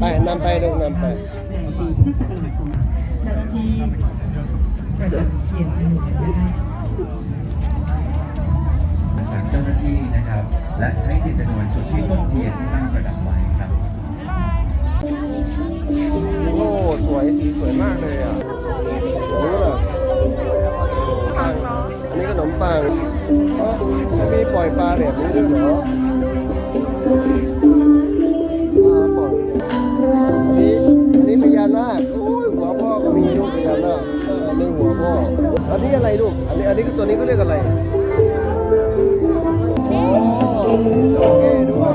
ไปนำไปลูกนำไป ในปีพุทธศักราช2เจ้าหน้าที่ประจำเขียนฉนวนนะคะ จากเจ้าหน้าที่นะครับ และใช้ที่จำนวนจุดที่ต้นเทียนที่ตั้งประดับไว้ครับ โอ้ สวยสีสวยมากเลยอะรู้เหรอปังอันนี้ขนมปังอ๋อเขามีปล่อยปลาแบบนี้ด้วยเหรอ พ่ออันนี้อะไรลูก อันนี้อันนี้คือตัวนี้เขาเรียกอะไรโอ้จระเข้ด้วย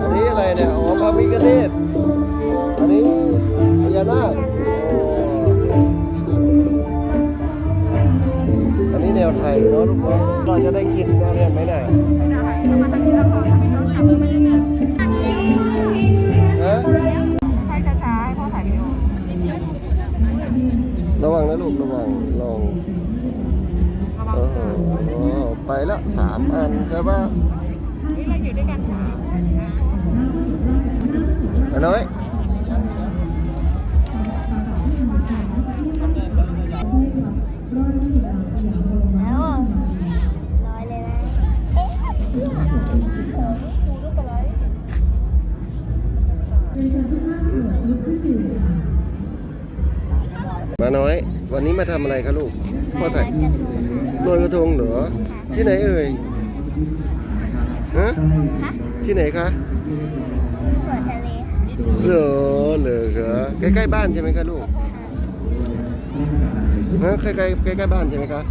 อันนี้อะไรเนี่ย อ๋อพระพิฆเนศอันนี้พญานาคอันนี้แนวไทยเนาะลูกเนาะเราจะได้กินได้ไหมเนี่ย ระวังนะลูกระวังลองโอ้โหไปละสามอันใช่ปะนี่เราอยู่ด้วยกันค่ะอันน้อยแล้วลอยเลยนะเอ๊ะเสื้อมา น้อย วันนี้มาทำอะไรคะลูกพ่อถ่ายลอยกระทงเหรอที่ไหนเอ่ยฮะที่ไหนคะหัวทะเลเหรอเหรอเหรอใกล้ๆบ้านใช่ไหมคะลูกฮะใกล้ๆใกล้ๆบ้านใช่ไหมคะ